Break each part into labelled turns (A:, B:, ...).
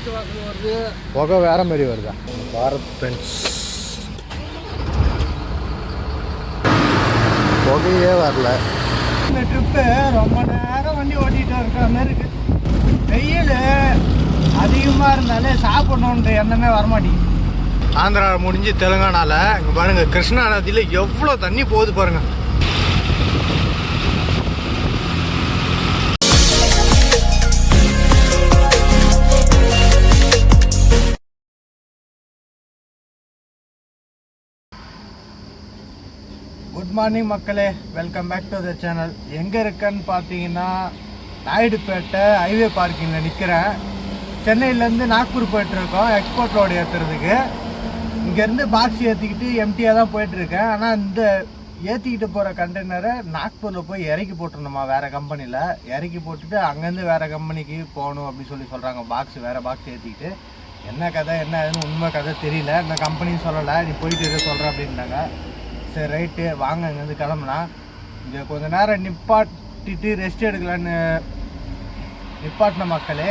A: வீட்டு வாசல் வருது.
B: புகை வேற மாதிரி வருதா? பாரத் பென்ஸ். புகையே வரல.
A: இந்த ட்ரிப்பு ரொம்ப நேரம் வண்டி ஓட்டிகிட்டு இருக்கிற மாதிரி இருக்கு. வெயில் அதிகமாக இருந்தாலே சாப்பிடணுன்ற எண்ணமே வரமாட்டேங்குது.
B: ஆந்திரா முடிஞ்சு தெலுங்கானால இங்கே பாருங்க கிருஷ்ணா நதியில் எவ்வளோ தண்ணி போகுது பாருங்க.
A: குட் மார்னிங் மக்களே. Welcome back to the channel எங்கே இருக்கேன்னு பார்த்தீங்கன்னா நாயுடுப்பேட்டை ஹைவே பார்க்கிங்கில் நிற்கிறேன் சென்னையிலேருந்து நாக்பூர் போயிட்டுருக்கோம் எக்ஸ்போர்ட் லோடு ஏற்றுறதுக்கு இங்கேருந்து பாக்ஸ் ஏற்றிக்கிட்டு எம்டியாக தான் போயிட்டுருக்கேன். ஆனால் இந்த ஏற்றிக்கிட்டு போகிற கண்டெய்னரை நாக்பூரில் போய் இறக்கி போட்டுருணுமா வேறு கம்பெனியில் இறக்கி போட்டுட்டு அங்கேருந்து வேறு கம்பெனிக்கு போகணும் அப்படின்னு சொல்லி சொல்கிறாங்க பாக்ஸ் வேறு பாக்ஸ் ஏற்றிக்கிட்டு என்ன கதை என்ன ஏதுன்னு உண்மை கதை தெரியல. இந்த கம்பெனியும் சொல்லலை. நீ போயிட்டு இதை சொல்கிற அப்படின்னாங்க. சரி ரைட்டு. வாங்க இங்கேருந்து கிளம்புனா இங்கே கொஞ்ச நேரம் நிப்பாட்டிட்டு ரெஸ்ட் எடுக்கலான்னு நிப்பாட்டின மக்களே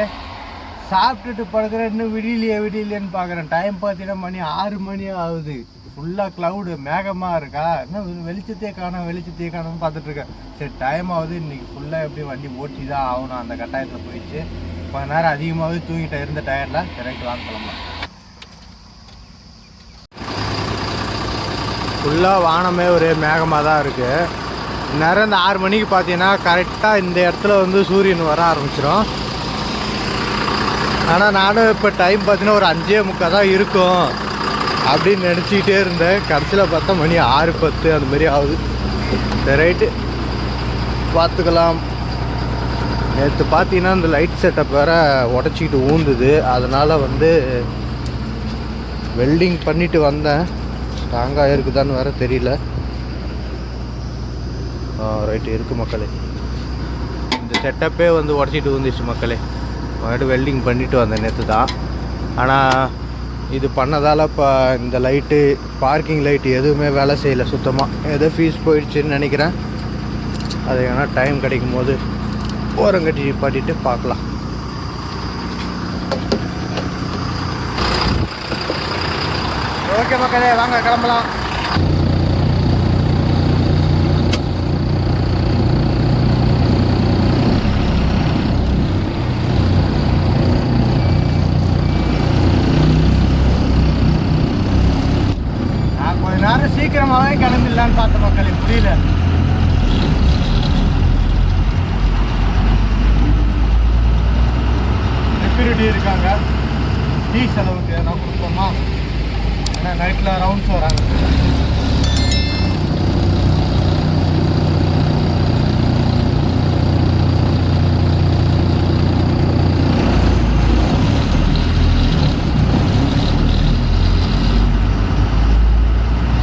A: சாப்பிட்டுட்டு படுக்கிற இன்னும் விடியலையே விடியலையேன்னு பார்க்குறேன். டைம் பார்த்தீங்கன்னா மணி ஆறு மணி ஆகுது. ஃபுல்லாக க்ளவுடு மேகமாக இருக்கா? என்ன வெளிச்சத்தையே காணும் வெளிச்சத்தையே காணும்னு பார்த்துட்ருக்கேன் சரி டைம் ஆகுது. இன்றைக்கி ஃபுல்லாக எப்படி வண்டி ஓட்டி தான் ஆகணும் அந்த கட்டாயத்தில் போயிடுச்சு. கொஞ்ச நேரம் அதிகமாகவே தூங்கிட்டேன் இருந்த டயரில் கரெக்ட் வாங்க கிளம்பலாம்.
B: ஃபுல்லாக வானமே ஒரே மேகமாக தான் இருக்குது நேரம் இந்த ஆறு மணிக்கு பார்த்தீங்கன்னா கரெக்டாக இந்த இடத்துல வந்து சூரியன் வர ஆரம்பிச்சிடும் ஆனால் நானும் இப்போ டைம் பார்த்தீங்கன்னா ஒரு அஞ்சே முக்கால் தான் இருக்கும் அப்படின்னு நினச்சிக்கிட்டே இருந்தேன். கடைசியில் பார்த்தா மணி ஆறு பத்து அந்த மாதிரி ஆகுது. ரைட்டு பார்த்துக்கலாம். நேற்று பார்த்தீங்கன்னா இந்த லைட் செட்டப் வேறு உடச்சிக்கிட்டு ஊந்துது. அதனால் வந்து வெல்டிங் பண்ணிட்டு வந்தேன். ஸ்ட்ராங்காக இருக்குதான்னு வேறு தெரியல. ரைட்டு இருக்கு மக்களே. இந்த செட்டப்பே வந்து உடச்சிட்டு வந்துச்சு மக்களே. மறுபடியும் வெல்டிங் பண்ணிட்டு வந்தேன் நேற்று தான். ஆனால் இது பண்ணதால் இப்போ இந்த லைட்டு பார்க்கிங் லைட்டு எதுவுமே வேலை செய்யலை சுத்தமாக ஏதோ ஃபீஸ் போயிடுச்சுன்னு நினைக்கிறேன். அது ஏன்னா டைம் கிடைக்கும் போது ஓரம் கட்டி நிப்பாட்டிட்டு பார்க்கலாம்
A: ஓகே மக்களே வாங்க கிளம்பலாம் நான் கொஞ்ச நேரம் சீக்கிரமாகவே கிளம்பிடலான்னு பார்த்த மக்களே முடியல செக்யூரிட்டி இருக்காங்க டீ செலவுக்கு எதனா கொடுப்போமா ஏன்னா நைட்டில் ரவுண்ட்ஸ் வராங்க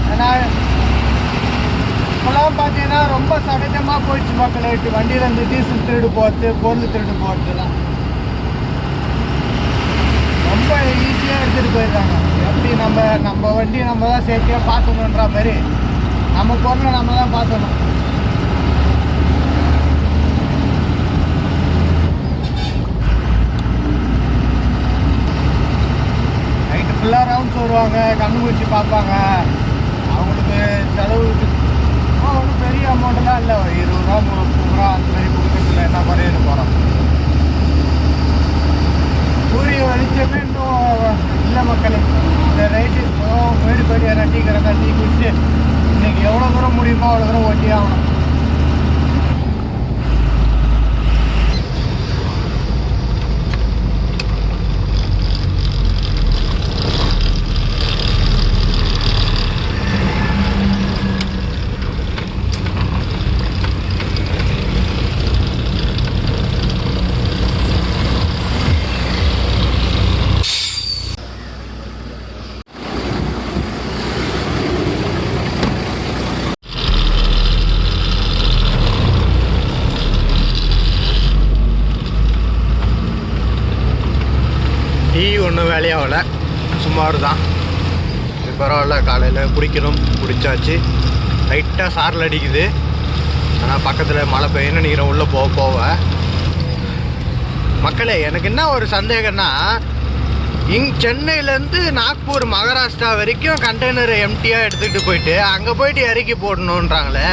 A: ஏன்னா இப்போலாம் பார்த்தீங்கன்னா ரொம்ப சகஜமாக போயிடுச்சு வண்டியில் இந்த டீசல் திருடு போகிறது பொருள் திருடு போகிறதுலாம் ரொம்ப ஈஸியாக எடுத்துகிட்டு போயிடுறாங்க. எப்படி நம்ம நம்ம வண்டி நம்ம தான் சேஃப்டியாக பார்த்துக்கணுன்ற மாதிரி நம்ம பொருளை நம்ம தான் பார்த்துக்கணும் நைட்டு ஃபுல்லாக ரவுண்ட்ஸ் வருவாங்க கண்ணு மூச்சு பார்ப்பாங்க. அவங்களுக்கு செலவுக்கு ஒன்றும் பெரிய அமௌண்ட்லாம் இல்லை ஒரு இருபது ரூபா முப்பது ரூபா அந்த மாதிரி கொடுக்கறதுல போகிறோம் சூரிய வெளிச்சமே இன்னும் இல்லை மக்களே. இந்த ரைட்டு வீடு போயிட்டு யாரா டீ கிடந்தா டீ குடிச்சு இன்னைக்கு எவ்வளோ தூரம் முடியுமோ அவ்வளோ தூரம் ஓட்டி ஆகணும்
B: டீ ஒன்றும் வேலையாகல. சுமார் தான் பரவாயில்ல காலையில் குடிக்கணும் குடித்தாச்சு லைட்டாக சாரல் அடிக்குது. ஆனால் பக்கத்தில் மழை பெய்யன்னு நினைக்கிறேன் உள்ளே போக போக மக்களே எனக்கு என்ன ஒரு சந்தேகம்னா
A: இங் சென்னையிலேருந்து நாக்பூர் மகாராஷ்டிரா வரைக்கும் கண்டெய்னர் எம்டியாக எடுத்துகிட்டு போயிட்டு அங்கே போயிட்டு இறக்கி போடணுன்றாங்களே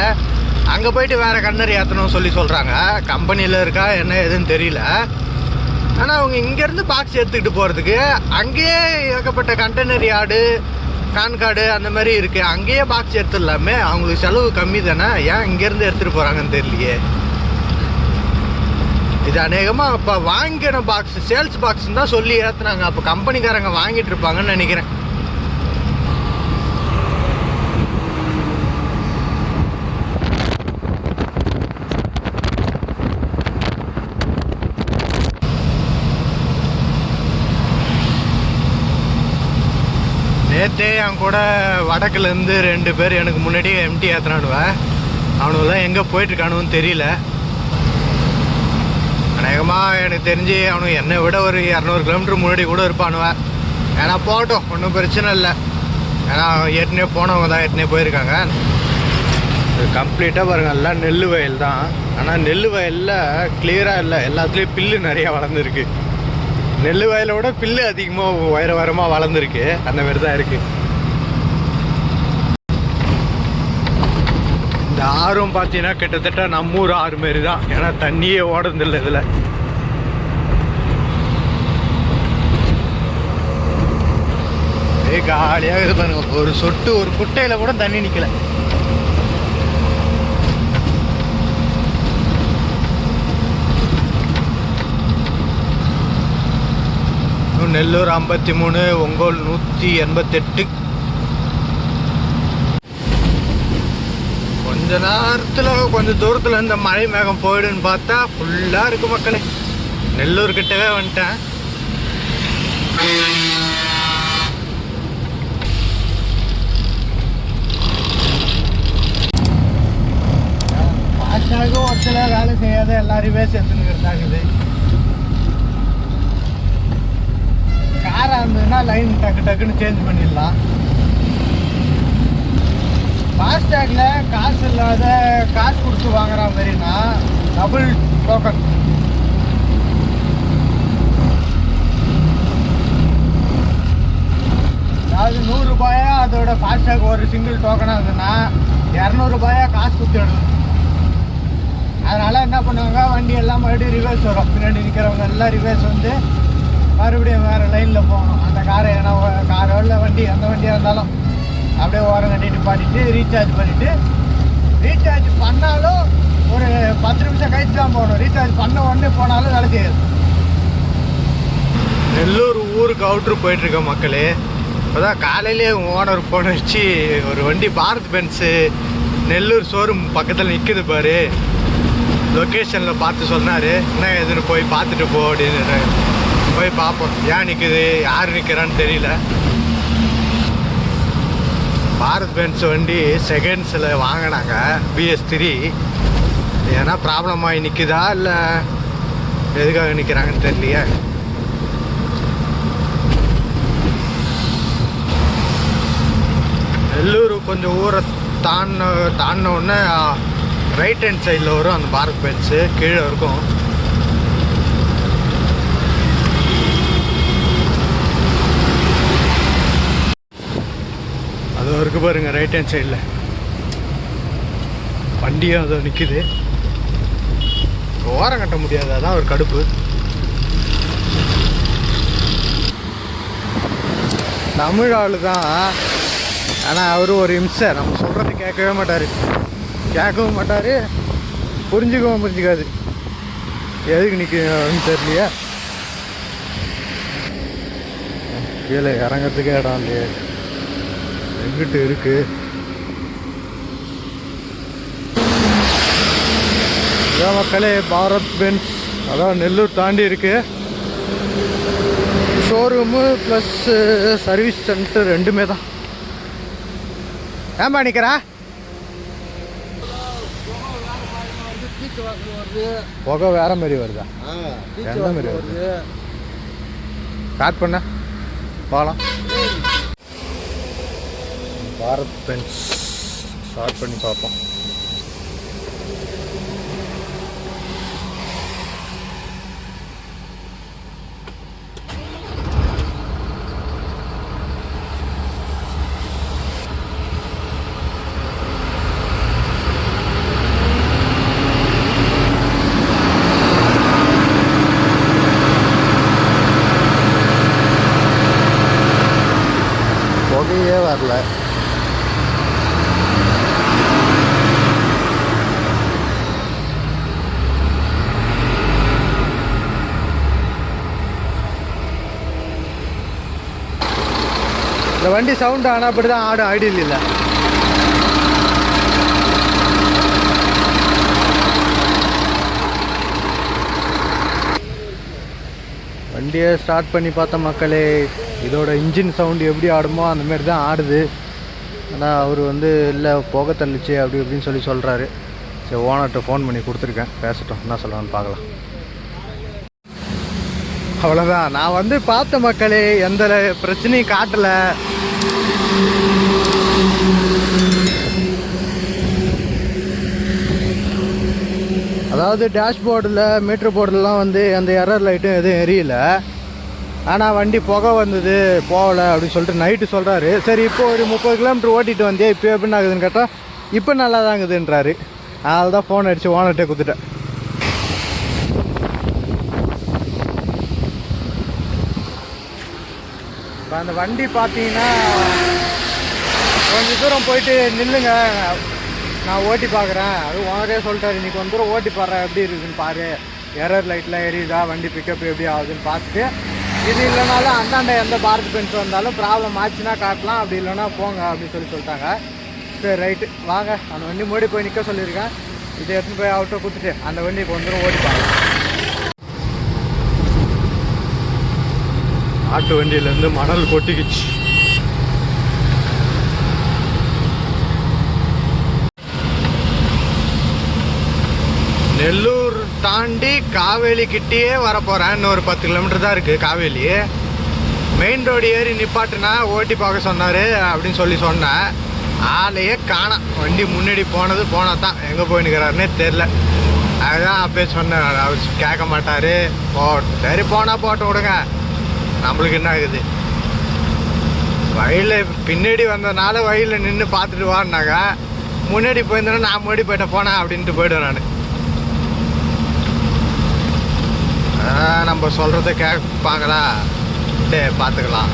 A: அங்கே போயிட்டு வேறு கண்ணர் ஏற்றணும்னு சொல்லி சொல்கிறாங்க கம்பெனியில் இருக்கா என்ன ஏதுன்னு தெரியல. ஆனால் அவங்க இங்கேருந்து பாக்ஸ் எடுத்துக்கிட்டு போகிறதுக்கு அங்கேயே ஏகப்பட்ட கண்டெய்னர் யார்டு கான்கார்டு அந்த மாதிரி இருக்குது அங்கேயே பாக்ஸ் எடுத்துடலாமே? அவங்களுக்கு செலவு கம்மி தானே? ஏன் இங்கேருந்து எடுத்துகிட்டு போகிறாங்கன்னு தெரியலையே. இது அநேகமாக இப்போ வாங்கின பாக்ஸ் சேல்ஸ் பாக்ஸ் தான் சொல்லி ஏற்றுனாங்க அப்போ கம்பெனிக்காரங்க வாங்கிட்டு இருப்பாங்கன்னு நினைக்கிறேன். நேற்றே என் கூட வடக்குலேருந்து ரெண்டு பேர் எனக்கு முன்னாடியே எம்டி ஏற்றுனானுவேன் அவனுங்களாம் எங்கே போயிட்டுருக்கானுன்னு தெரியல. அநேகமாக எனக்கு தெரிஞ்சு அவனுக்கு என்னை விட ஒரு இரநூறு கிலோமீட்டர் முன்னாடி கூட இருப்பானுவேன் ஏன்னா போகட்டும் ஒன்றும் பிரச்சனை இல்லை. ஏன்னா ஏற்கனவே போனவங்க தான் ஏற்கனவே போயிருக்காங்க. கம்ப்ளீட்டாக பாருங்கள் எல்லாம் நெல் வயல் தான் ஆனால் நெல் வயலில் கிளியராக இல்லை. எல்லாத்துலேயும் பில்லு நிறையா வளர்ந்துருக்கு. நெல் வயலை விட பில்லு அதிகமாக உயர உயரமாக வளர்ந்துருக்கு. அந்த மாதிரி தான் இருக்குது இந்த ஆறும் பார்த்தீங்கன்னா கிட்டத்தட்ட நம்ம ஊர் ஆறு மாரி தான். ஏன்னா தண்ணியே ஓடுறதில்லை இதில். காலியாக இது பாருங்க. ஒரு சொட்டு ஒரு குட்டையில் கூட தண்ணி நிற்கலை நெல்லூர் ஐம்பத்தி மூணு ஒங்கோல் நூற்றி எண்பத்தெட்டு. கொஞ்ச நேரத்தில் கொஞ்சம் தூரத்தில் இந்த மழை மேகம் போயிடுன்னு பார்த்தா ஃபுல்லாக இருக்கு மக்களே. நெல்லூர் கிட்டவே வந்துட்டேன்.
C: ஒரு சில வேலை செய்யாத எல்லாரையுமே சேர்த்துனுக்கிறதாகுது காராக இருந்ததுன்னா லைன் டக்கு டக்குன்னு சேஞ்ச் பண்ணிடலாம். ஃபாஸ்டேக்கில் காசு இல்லாத காசு கொடுத்து வாங்குற மாதிரினா டபுள் டோக்கன் அதாவது நூறுரூபாயா அதோட ஃபாஸ்டேக் ஒரு சிங்கிள் டோக்கனாக இருந்ததுன்னா இரநூறுபாயா காசு கொடுத்து எடுக்கணும். அதனால் என்ன பண்ணுவாங்க வண்டி எல்லாம் மறுபடியும் ரிவர்ஸ் வரும். பின்னாடி நிற்கிறவங்க எல்லாம் ரிவர்ஸ் வந்து மறுபடியும் வேறு லைனில் போகணும். அந்த காரை ஏன்னா காரோ இல்லை வண்டி அந்த வண்டியாக இருந்தாலும் அப்படியே ஓரம் கட்டிட்டு பாடிட்டு ரீசார்ஜ் பண்ணிவிட்டு ரீசார்ஜ் பண்ணாலும் ஒரு பத்து நிமிஷம் கழிச்சு தான் போகணும். ரீசார்ஜ் பண்ண உடனே போனாலும் வேலை செய்யாது.
A: நெல்லூர் ஊருக்கு அவுட்ரு போயிட்டுருக்க மக்களே. இப்போதான் காலையிலே ஓனர் ஃபோன் வச்சு ஒரு வண்டி பாரத் பென்ஸு நெல்லூர் ஷோரூம் பக்கத்தில் நிற்குது பாரு. லொக்கேஷனில் பார்த்து சொன்னார். என்ன எதுன்னு போய் பார்த்துட்டு போ அப்படின்னு. போய் பார்ப்போம். ஏன் நிற்குது யார் நிற்கிறான்னு தெரியல. பாரத் பென்ஸ் வண்டி செகண்ட்ஸில் வாங்கினாங்க. பிஎஸ் த்ரீ ஏன்னா ப்ராப்ளம் ஆகி நிற்குதா இல்லை எதுக்காக நிற்கிறாங்கன்னு தெரியலையே. நெல்லூர் கொஞ்சம் ஊரை தாண்ட தாண்டின உடனே ரைட் ஹேண்ட் சைடில் வரும் அந்த பாரத் பென்ஸு கீழே இருக்கும். அது இருக்கு பாருங்க ரைட் ஹேண்ட் சைடில் வண்டியும் அதை நிற்கிது ஓரம் கட்ட முடியாது அதான் ஒரு கடுப்பு. தமிழ் ஆளு தான். ஆனால் அவர் ஒரு இம்சை. நம்ம சொல்கிறது கேட்கவே மாட்டார். கேட்கவும் மாட்டார் புரிஞ்சுக்கவும் புரிஞ்சுக்காது. எதுக்கு நிற்கும் தெரியலையா. கீழே இறங்கிறதுக்கே இடம் இல்லையா. எங்கிட்டு இருக்கு? இதான் மக்களே பாரத் பென்ஸ் அதான் நெல்லூர் தாண்டி இருக்கு. ஷோரூமு ப்ளஸ் சர்வீஸ் சென்டர் ரெண்டுமே தான். ஏன்பா நிற்கிறா புகை வேற மாதிரி வருதா? எந்த மாதிரி வருது? ஸ்டார்ட் பண்ண. போகலாம் பாரத் பென்ஸ் ஸ்டார்ட் பண்ணி பார்ப்போம். புகையே வரல. வண்டி சவுண்ட் ஆனால் அப்படி தான் ஆடும் ஐடியில் இல்லை. வண்டியை ஸ்டார்ட் பண்ணி பார்த்த மக்களே இதோட இன்ஜின் சவுண்டு எப்படி ஆடுமோ அந்த மாதிரி தான் ஆடுது. ஆனால் அவர் வந்து இல்லை போக தள்ளிச்சு அப்படி இப்படின்னு சொல்லி சொல்கிறாரு சரி ஓனர்கிட்ட ஃபோன் பண்ணி கொடுத்துருக்கேன். பேசட்டும். என்ன சொல்லலாம்னு பார்க்கலாம். அவ்வளோதான் நான் வந்து பார்த்த மக்களே எந்த பிரச்சனையும் காட்டலை. அதாவது டேஷ்போர்டில் மீட்ரு போர்டிலலாம் வந்து அந்த எரர் லைட்டும் எதுவும் எரியல. ஆனால் வண்டி புகை வந்தது போகலை அப்படின்னு சொல்லிட்டு நைட்டு சொல்கிறாரு சரி இப்போ ஒரு முப்பது கிலோமீட்டர் ஓட்டிகிட்டு வந்தே இப்போ எப்படின்னு ஆகுதுன்னு கேட்டால் இப்போ நல்லா தாங்குதுன்றாரு அதனால தான் ஃபோன் அடித்து ஓனர்கிட்ட கொடுத்துட்டேன். அந்த வண்டி பார்த்தீங்கன்னா கொஞ்சம் தூரம் போயிட்டு நில்லுங்க. நான் ஓட்டி பார்க்குறேன். அது ஓனரே சொல்லிட்டாரு இன்றைக்கி வந்து தூரம் ஓட்டி பாடுறேன் எப்படி இருக்குதுன்னு பாரு. எரர் லைட்லாம் எரியுதா? வண்டி பிக்கப் எப்படி ஆகுதுன்னு பார்த்துட்டு. இது இல்லைனாலும் அந்தாண்ட எந்த பாரத் பென்ஸ் வந்தாலும் ப்ராப்ளம் ஆச்சுன்னா காட்டலாம். அப்படி இல்லைன்னா போங்க அப்படின்னு சொல்லி சொல்லிட்டாங்க. சரி ரைட்டு வாங்க. அந்த வண்டி மூடி போய் நிற்க சொல்லியிருக்கேன். இதை எடுத்துகிட்டு போய் அவர்கிட்ட கொடுத்துட்டு அந்த வண்டி இப்போ வந்துடும் ஓட்டி பாருங்க ஆட்டு வண்டியிலேருந்து மணல் கொட்டிக்கிச்சு. நெல்லூர் தாண்டி காவேலி கிட்டேயே வரப்போகிறேன் இன்னும் ஒரு பத்து கிலோமீட்டர் தான் இருக்குது காவேலி மெயின் ரோடு ஏறி நிப்பாட்டுனா ஓட்டி பார்க்க சொன்னார் அப்படின்னு சொல்லி சொன்னேன். ஆளையே காணோம். வண்டி முன்னாடி போனது போனால் தான் எங்கே போய் நிற்கிறாருன்னே தெரில அதுதான் அப்பயே சொன்னேன். அவர் கேட்க மாட்டார். போ சரி போனால் போட்டு விடுங்க. நம்மளுக்கு என்ன ஆகுது? வயலில் பின்னாடி வந்ததுனால வயலில் நின்று பார்த்துட்டு வான்னாங்க முன்னாடி போயிருந்தேன்னா நான் முன்னாடி போயிட்டேன் போனேன் அப்படின்ட்டு போயிடுவேன் நான். நம்ம சொல்கிறத கேட்பாங்களா பார்த்துக்கலாம்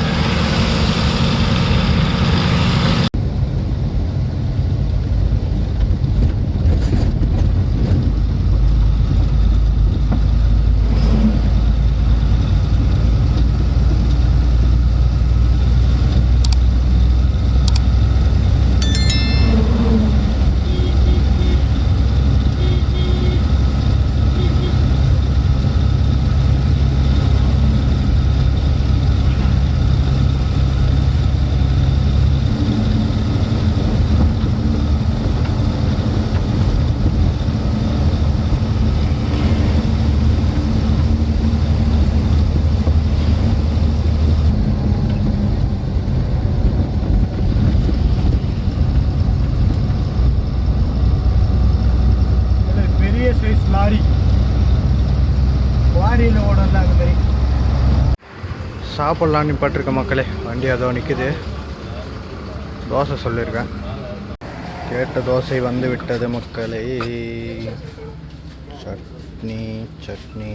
A: பெரிய சைஸ் லாரி குவாரியில் ஓடல அது மாதிரி சாப்பிட்லான்னு பட்டிருக்க மக்களே. வண்டி அதோ நிற்குது தோசை சொல்லியிருக்கேன் கேட்ட தோசை வந்து விட்டது மக்களே. சட்னி சட்னி.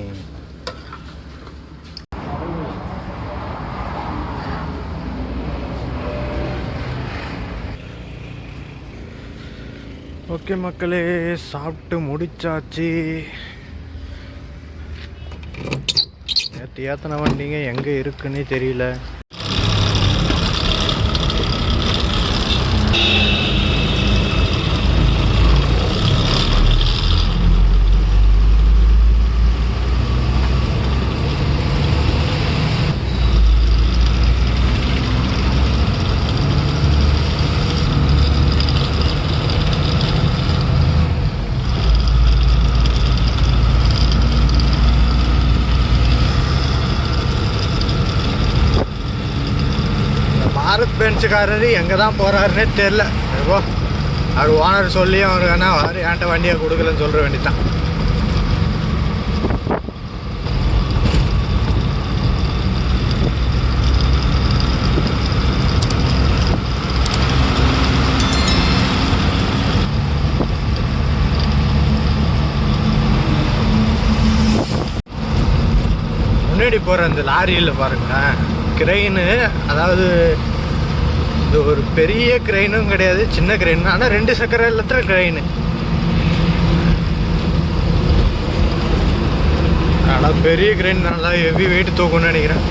A: ஓகே மக்களே சாப்பிட்டு முடிச்சாச்சு. நேற்று ஏற்றின வண்டிங்க எங்கே இருக்குன்னே தெரியல இந்த பாரத் பென்ஸுக்காரர் எங்கே தான் போகிறாருன்னே தெரில ஓ அவர் ஓனர் சொல்லியும் அவர் வேணா வாரு என்கிட்ட வண்டியை கொடுக்கலன்னு சொல்கிற வேண்டியதான் முன்னாடி போகிற அந்த லாரியில் பாருங்க கிரெயின் அதாவது இது ஒரு பெரிய கிரெயினும் கிடையாது சின்ன கிரெயின் ஆனால் ரெண்டு சக்கர இல்லத்துல கிரெயின் ஆனால் பெரிய கிரெயின் நல்லா ஹெவி வெயிட் தூக்கும்னு நினைக்கிறேன்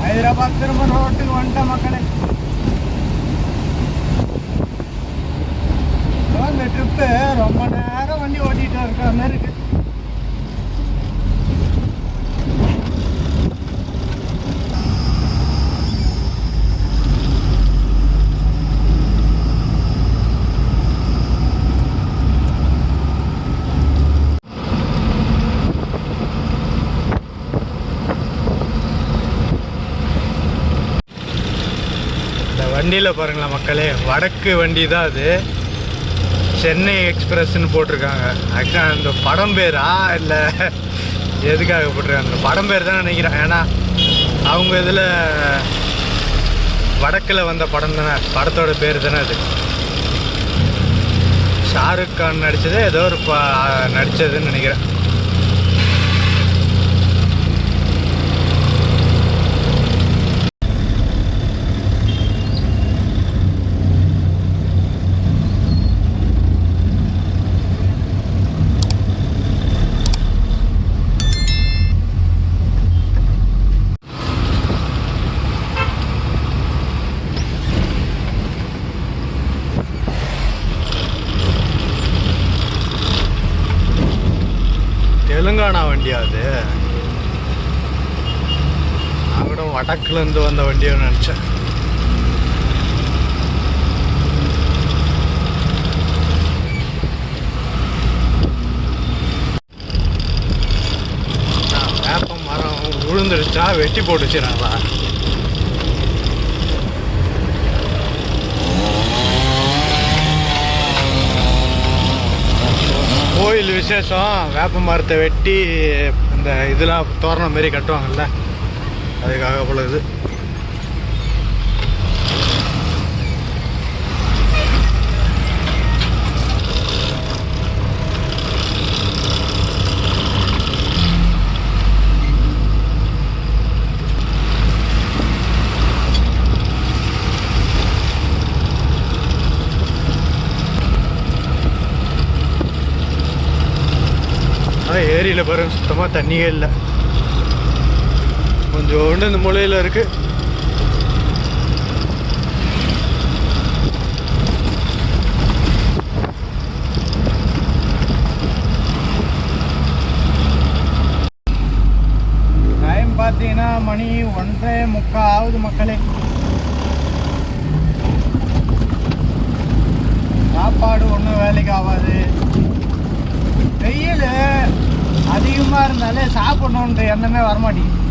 C: ஹைதராபாத் திரும்ப ரோட்டுக்கு வந்துட்டேன் மக்களே அதான் இந்த ட்ரிப்பு ரொம்ப நேரம் வண்டி ஓட்டிட்டு இருக்கிற மாதிரி இருக்கு
A: இந்த வண்டியில் பாருங்களா மக்களே. வடக்கு வண்டி தான் அது. சென்னை எக்ஸ்பிரஸ்ன்னு போட்டிருக்காங்க. ஆக்சுவலாக அந்த படம் பேரா? இல்லை எதுக்காக போட்டிருக்காங்க? அந்த படம் பேர் தான் நினைக்கிறேன். ஏன்னா அவங்க இதில் வடக்கில் வந்த படம் தானே. படத்தோட பேர் தானே அது. ஷாருக் கான் நடித்தது ஏதோ ஒரு ப நடித்ததுன்னு நினைக்கிறேன் தெலுங்கானா வண்டியா அது நான் கூட வந்த வண்டியை நினச்சேன். வேப்ப மரம் விழுந்துடுச்சா வெட்டி போட்டுச்சுனாங்களா கோயில் விசேஷம் வேப்ப மரத்தை வெட்டி இந்த இதெல்லாம் தோரணம் மாரி கட்டுவாங்கல்ல. அதுக்காக போல இது. ஏரியில் பாருங்க சுத்தமாக தண்ணியே இல்லை. கொஞ்சோண்டு இந்த மூலையில் இருக்கு.
C: டைம் பார்த்தீங்கன்னா மணி ஒன்றரை முக்கால் ஆகுது மக்களே. சாப்பாடு ஒன்றும் வேலைக்கு ஆகாது. வெயில் அதிகமாக இருந்தாலே சாப்பிடணுன்ற எண்ணமே வரமாட்டேங்குது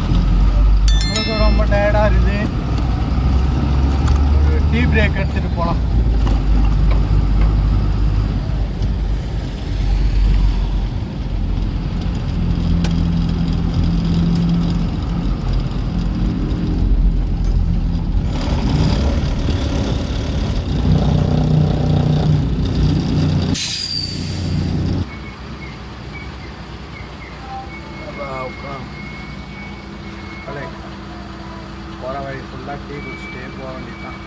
C: நம்மளுக்கு ரொம்ப டயர்டாக இருக்குது ஒரு டீ பிரேக் எடுத்துகிட்டு போகலாம்
A: போகிற வழி ஃபுல்லாக டீ குடிச்சிட்டே போக வேண்டியதுதான்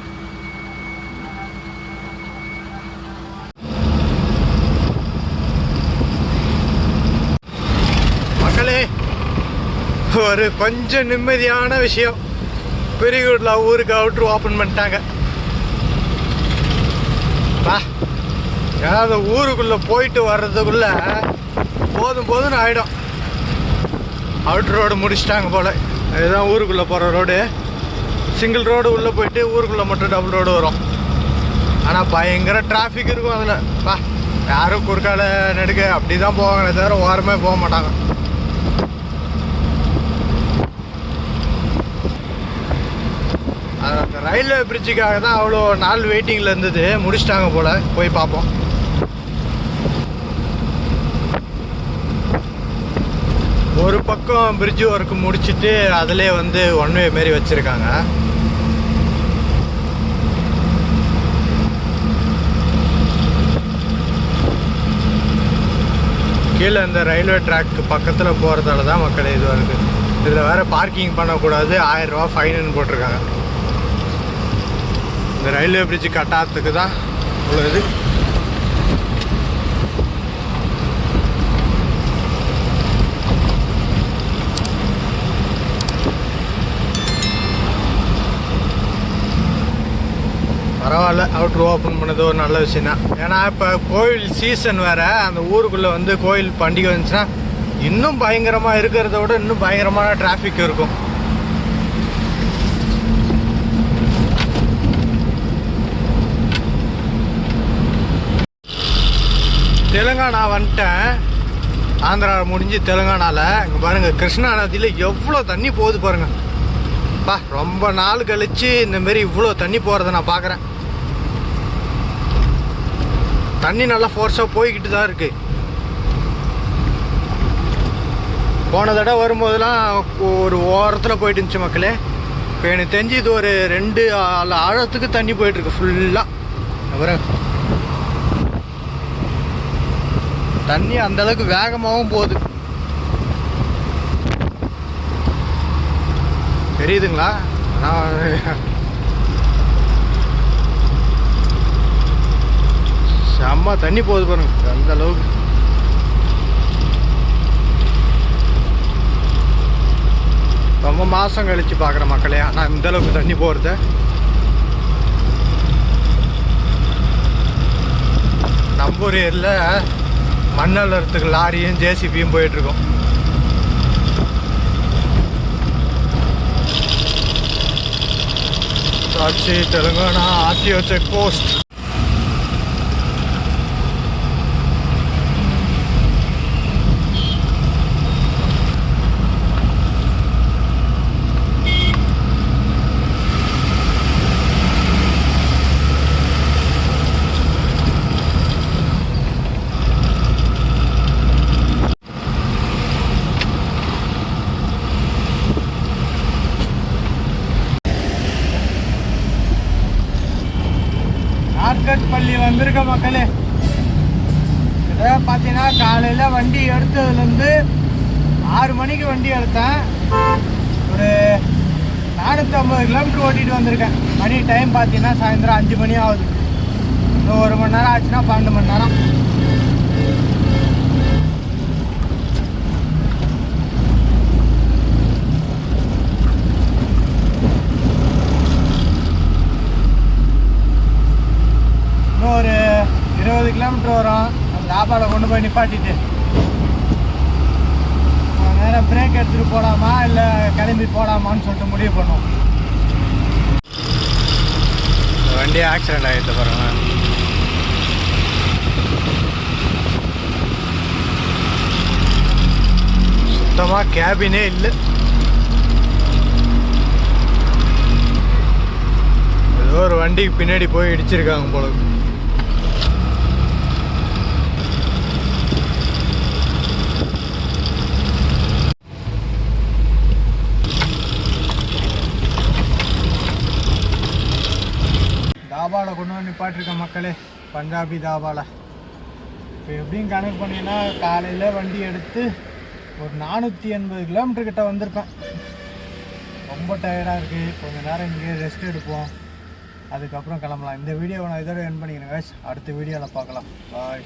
A: மக்களே ஒரு கொஞ்சம் நிம்மதியான விஷயம். பெரியகுடில் ஊருக்கு அவுட்ரு ஓப்பன் பண்ணிட்டாங்க. வா. ஏதாவது ஊருக்குள்ளே போயிட்டு வர்றதுக்குள்ள போதும் போதும்னு ஆகிடும் அவுட்ரு ரோடு முடிச்சிட்டாங்க போல். இதுதான் ஊருக்குள்ளே போகிற ரோடு சிங்கிள் ரோடு உள்ளே போயிட்டு ஊருக்குள்ளே மட்டும் டபுள் ரோடு வரும். ஆனால் பயங்கர டிராஃபிக் இருக்கும் அதில். பா யாரும் குறுக்கால நெடுக்க அப்படி தான் போவாங்களே தவிர ஓரமே போக மாட்டாங்க. அந்த ரயில்வே பிரிட்ஜுக்காக தான் அவ்வளோ நாள் வெயிட்டிங்கில் இருந்தது. முடிச்சிட்டாங்க போல். போய் பார்ப்போம். ஒரு பக்கம் பிரிட்ஜ் ஒர்க் முடிச்சிட்டு அதிலே வந்து ஒன் வே மாரி வச்சுருக்காங்க. கீழே இந்த ரயில்வே ட்ராக்கு பக்கத்தில் போகிறதால தான் மக்கள் இது வருது இதில் வேறு பார்க்கிங் பண்ணக்கூடாது. ஆயிரம் ரூபா ஃபைனுன்னு போட்டிருக்காங்க. இந்த ரயில்வே பிரிட்ஜ் கட்டாததுக்கு தான் உள்ளது. பரவாயில்ல அவுட்ரு ஓப்பன் பண்ணது ஒரு நல்ல விஷயம் தான் ஏன்னா இப்போ கோயில் சீசன் வேறு அந்த ஊருக்குள்ளே வந்து கோயில் பண்டிகை வந்துச்சுன்னா இன்னும் பயங்கரமாக இருக்கிறத விட இன்னும் பயங்கரமான டிராஃபிக் இருக்கும். தெலுங்கானா வந்துட்டேன். ஆந்திரா முடிஞ்சு தெலுங்கானாவில் இங்கே பாருங்கள் கிருஷ்ணா நதியில் எவ்வளோ தண்ணி போகுது பாருங்கள் பா ரொம்ப நாள் கழித்து இந்தமாரி இவ்வளோ தண்ணி போகிறத நான் பார்க்குறேன் தண்ணி நல்லா ஃபோர்ஸாக போய்கிட்டு தான் இருக்குது போன தடவை வரும்போதெல்லாம் ஒரு ஓரத்தில் போயிட்டு இருந்துச்சு மக்களே. இப்போ எனக்கு தெரிஞ்சு இது ஒரு ரெண்டு ஆழத்துக்கு தண்ணி போயிட்டுருக்கு ஃபுல்லாக அப்புறம் தண்ணி அந்த அளவுக்கு வேகமாகவும் போகுது. தெரியுதுங்களா? நான் செம்ம தண்ணி போகுது பாருங்க அந்த அளவுக்கு. ரொம்ப மாதம் கழிச்சு பார்க்குற மக்களே ஆனால் இந்த அளவுக்கு தண்ணி போகிறத நம்ம ஒரு ஏரியில் மண்ணல் அறுத்துக்கு லாரியும் ஜேசிபியும் போயிட்டுருக்கோம். சாட்சி தெலுங்கானா ஆர்டிஓ
C: செக் போஸ்ட் வந்திருக்க மக்களே. இதை பார்த்தீங்கன்னா காலையில் வண்டி எடுத்ததுலேருந்து ஆறு மணிக்கு வண்டி எடுத்தேன். ஒரு நானூற்றி ஐம்பது கிலோமீட்டர் ஓட்டிகிட்டு வந்திருக்கேன். மணி டைம் பார்த்தீங்கன்னா சாயந்தரம் அஞ்சு மணி ஆகுது. இன்னும் ஒரு மணி நேரம் ஆச்சுன்னா பன்னெண்டு மணி நேரம் இன்னும் ஒரு இருபது கிலோமீட்டர் வரும். அந்த தாபாவில் கொண்டு போய் நிப்பாட்டிட்டு. நேரம் பிரேக் எடுத்துகிட்டு போகலாமா இல்லை கிளம்பி போகலாமான்னு சொல்லிட்டு முடிவு பண்ணுவோம்.
A: வண்டி ஆக்சிடென்ட் ஆகிட்டு பாருங்க. சுத்தமாக கேபினே இல்லை. ஏதோ ஒரு வண்டிக்கு பின்னாடி போய் இடிச்சிருக்காங்க போல இருக்கு.
C: தாபாவில் கொண்டு வந்து நிப்பாட்டிருக்க மக்களே பஞ்சாபி தாபாவில் இப்போ எப்படின்னு கணக்கு பண்ணீங்கன்னா காலையில் வண்டி எடுத்து ஒரு நானூற்றி எண்பது கிலோமீட்டர் கிட்ட வந்திருப்பேன். ரொம்ப டயர்டாக இருக்குது கொஞ்சம் நேரம் இங்கேயே ரெஸ்ட் எடுப்போம். அதுக்கப்புறம் கிளம்பலாம். இந்த வீடியோவை நான் இதோட என் பண்ணிக்கிறேன் கேஷ் அடுத்த வீடியோவில் பார்க்கலாம். பாய்